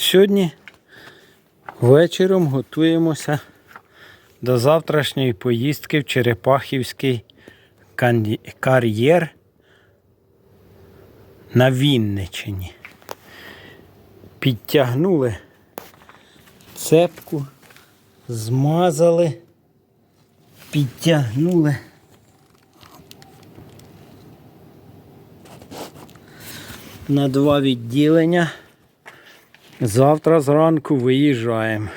Сьогодні вечором готуємося до завтрашньої поїздки в Черепахівський кар'єр на Вінничині. Підтягнули цепку, змазали, підтягнули. На два відділення. Завтра зранку виїжджаємо.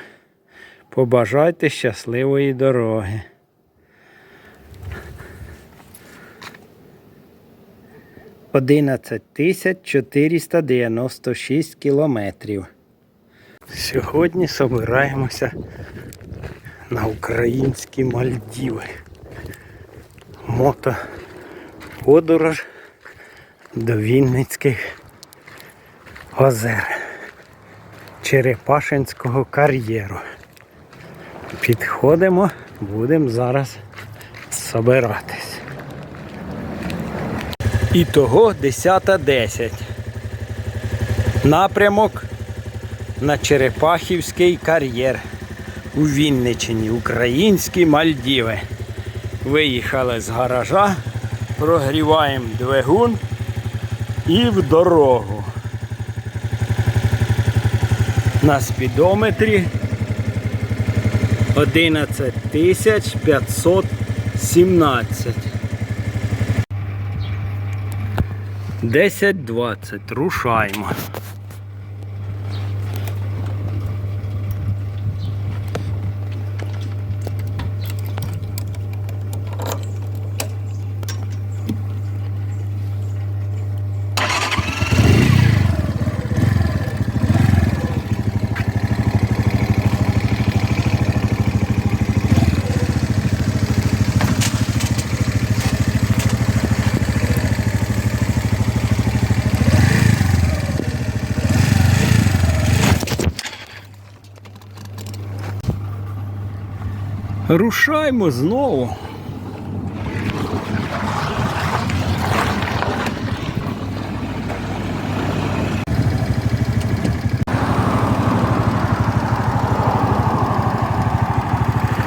Побажайте щасливої дороги. Одинадцять тисяч 496 кілометрів. Сьогодні собираємося на українські Мальдіви. Мото подорож до Вінницьких озер. Черепашинського кар'єру. Підходимо, будемо зараз собиратись. І того 10.10. Напрямок на Черепахівський кар'єр у Вінничині, українські Мальдіви. Виїхали з гаража, прогріваємо двигун і в дорогу. На спідометрі 11 тисяч 517. 10.20. Рушаємо. Рушаймо знову.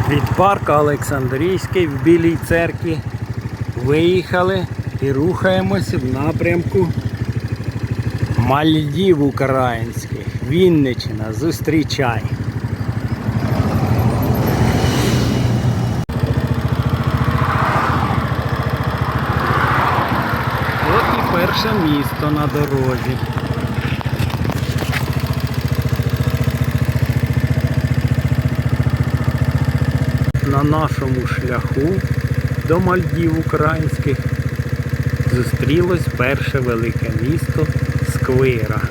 Від парка Олександрійський в Білій церкві виїхали і рухаємося в напрямку Мальдів українських. Вінничина, зустрічай. От перше місто на дорозі. На нашому шляху до Мальдів українських зустрілось перше велике місто Сквира.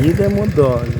Їдемо далі.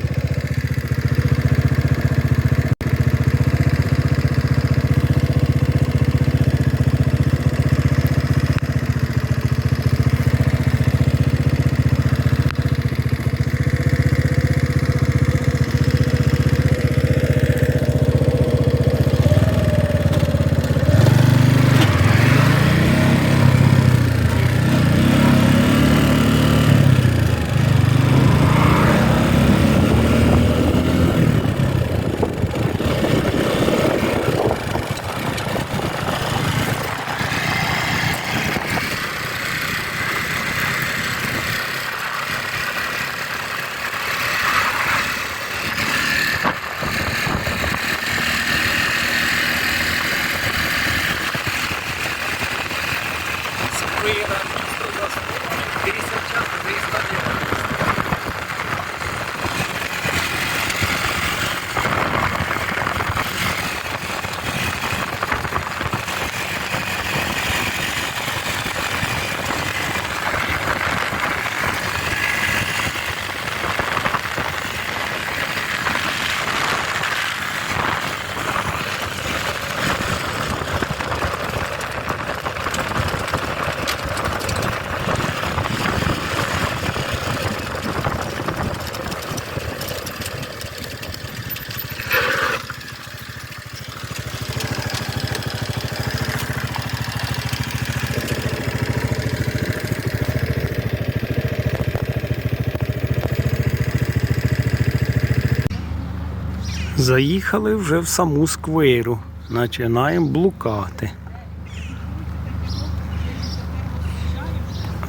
Заїхали вже в саму скверу. Починаємо блукати.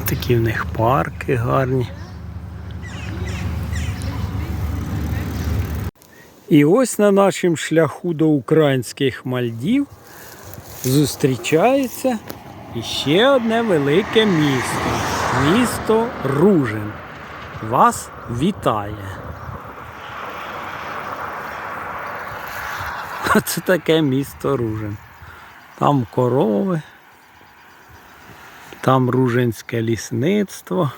Такі в них парки гарні. І ось на нашому шляху до українських Мальдів зустрічається іще одне велике місто. Місто Ружин. Вас вітає. Це таке місто Ружин. Там корови, там ружинське лісництво.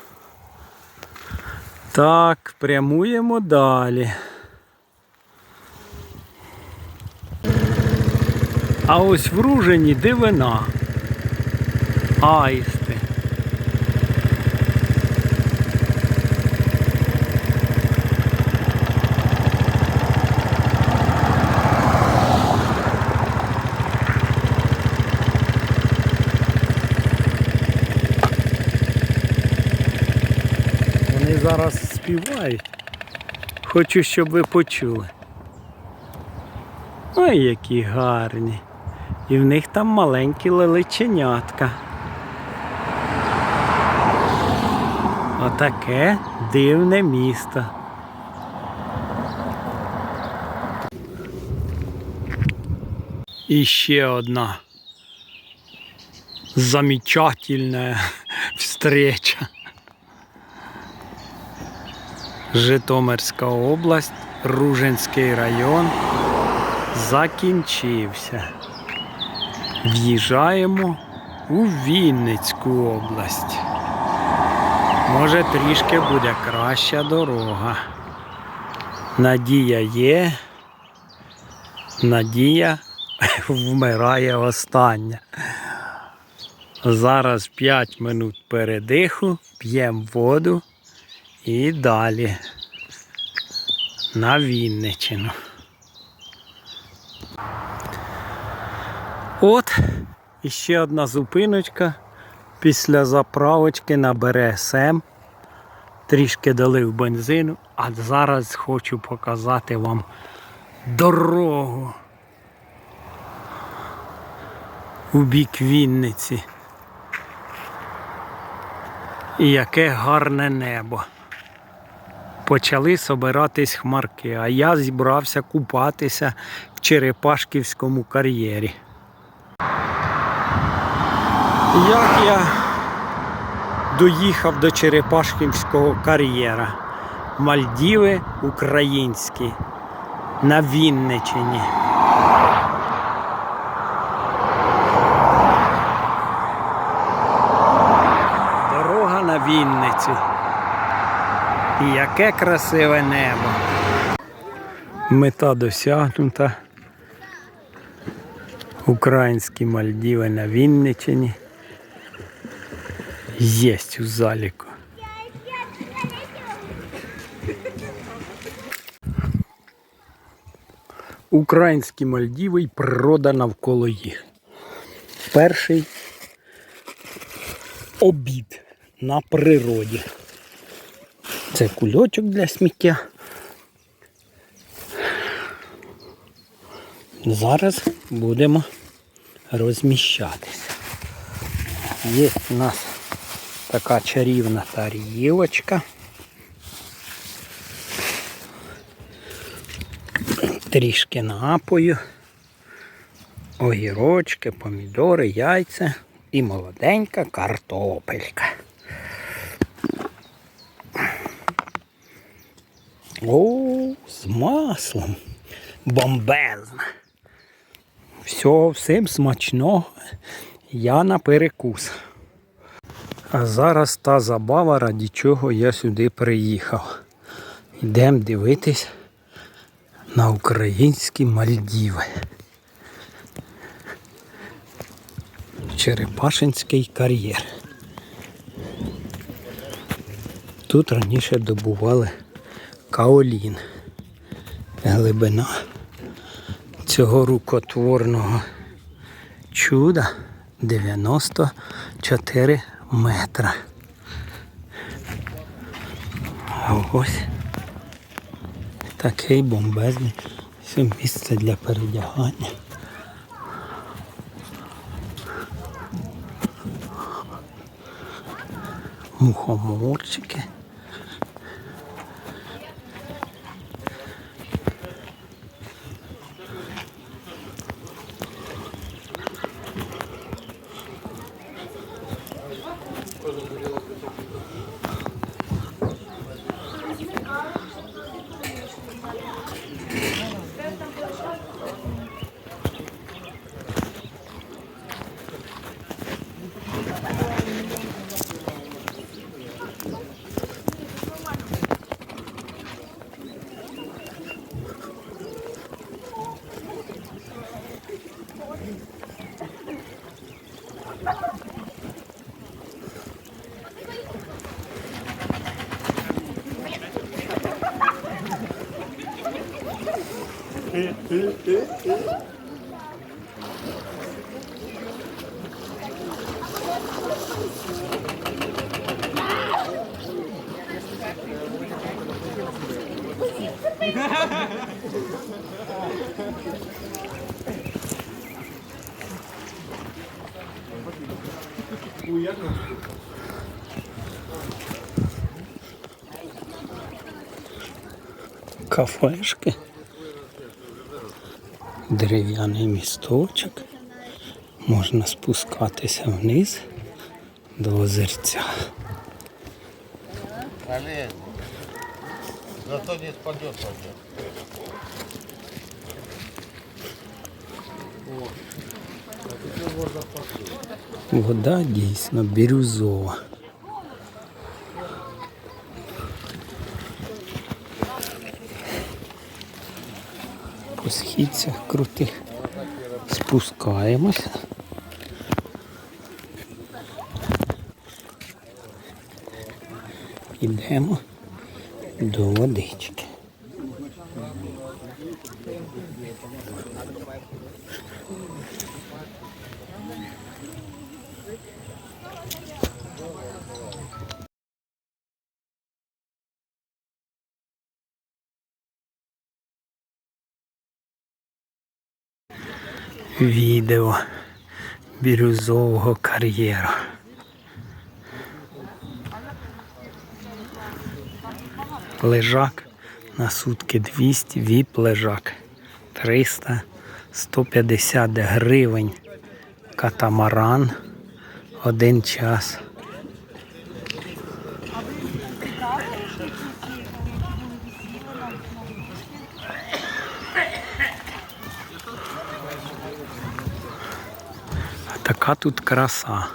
Так, прямуємо далі. А ось в Ружині дивина. Аїсти. Зараз співають. Хочу, щоб ви почули. Ой, які гарні. І в них там маленькі лелеченятка. Отаке дивне місто. І ще одна замечательная встреча. Житомирська область, Ружинський район закінчився. В'їжджаємо у Вінницьку область. Може трішки буде краща дорога. Надія є. Надія вмирає остання. Зараз 5 минут передиху, п'ємо воду і далі на Вінничину. От іще одна зупиночка після заправочки на БРСМ. Трішки долив бензину, а зараз хочу показати вам дорогу у бік Вінниці. І яке гарне небо. Почали собиратись хмарки, а я зібрався купатися в Черепашківському кар'єрі. Як я доїхав до Черепашківського кар'єра. Мальдіви українські на Вінничині. Дорога на Вінницю. Яке красиве небо. Мета досягнута. Українські Мальдіви на Вінничині. Єсть у заліку. Українські Мальдіви і природа навколо їх. Перший обід на природі. Це кульочок для сміття. Зараз будемо розміщатися. Є у нас така чарівна тарілочка. Трішки напою, огірочки, помідори, яйця і молоденька картопелька. О, з маслом. Бомбезно. Все, всім смачного. Я на перекус. А зараз та забава, раді чого я сюди приїхав. Йдемо дивитись на українські Мальдіви. Черепашинський кар'єр. Тут раніше добували каолін. Глибина цього рукотворного чуда 94 метра. Ось такий бомбезний Це місце для передягання. Мухоморчики. Кафешки. Дерев'яний місточок. Можна спускатися вниз до озерця. Зато не спадет пойдет. Вода дійсно бірюзова. По східцях крутих спускаємося. Ідемо до водички. Відео бірюзового кар'єру. Лежак на сутки 200, віп лежак 300, 150 гривень. Катамаран один час. Така тут краса.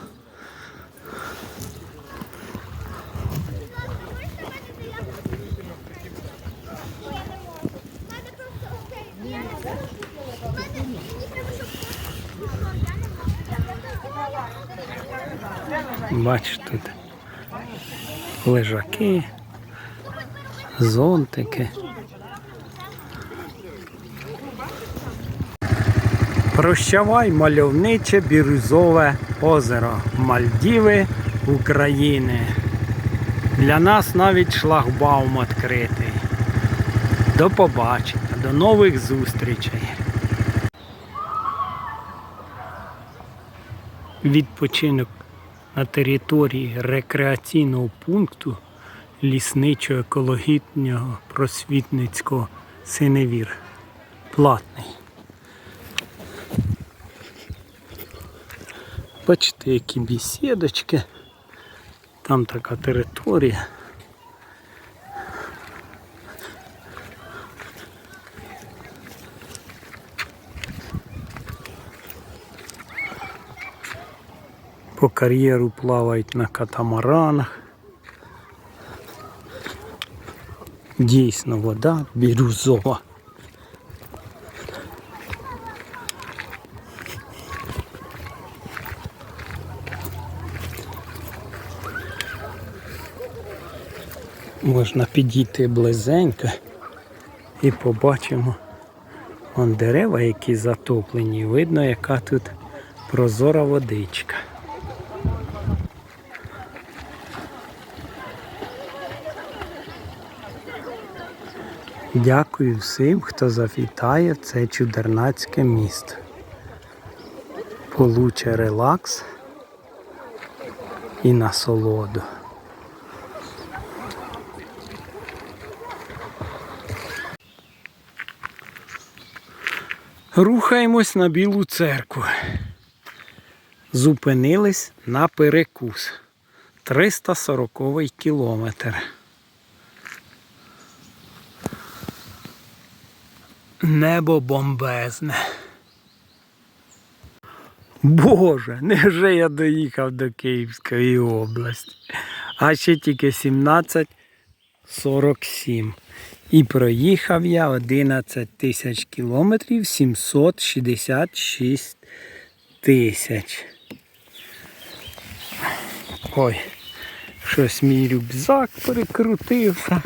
Бачиш тут лежаки, зонтики. Прощавай мальовниче бірюзове озеро Мальдіви України. Для нас навіть шлагбаум відкритий. До побачення, до нових зустрічей. Відпочинок на території рекреаційного пункту лісничо-екологічного просвітницького синевір. Платний. Бачите, які бесідочки. Там така територія. По кар'єру плавають на катамаранах. Дійсно вода бірюзова. Можна підійти близенько і побачимо вон дерева, які затоплені. Видно, яка тут прозора водичка. Дякую всім, хто завітає в це чудернацьке місто. Получе релакс і насолоду. Рухаємось на Білу церкву. Зупинились на перекус. 340 кілометр. Небо бомбезне. Боже, невже я доїхав до Київської області. А ще тільки 17.47. І проїхав я 11 тисяч кілометрів 766 тисяч. Ой, щось мій рюкзак перекрутився.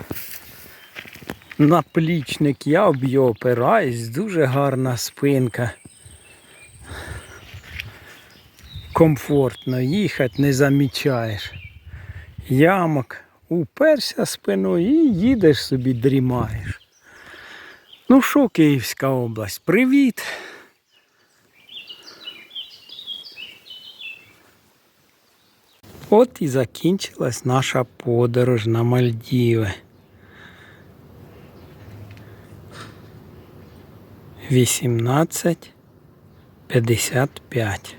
Наплічник я об його опираюсь, дуже гарна спинка. Комфортно їхати, не замічаєш. Ямок, уперся спиною і їдеш собі, дрімаєш. Ну що, Київська область, привіт! От і закінчилась наша подорож на Мальдіви. 18.55.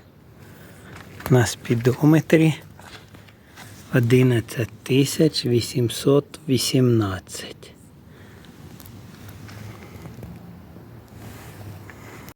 На спідометрі 11 тисяч 818.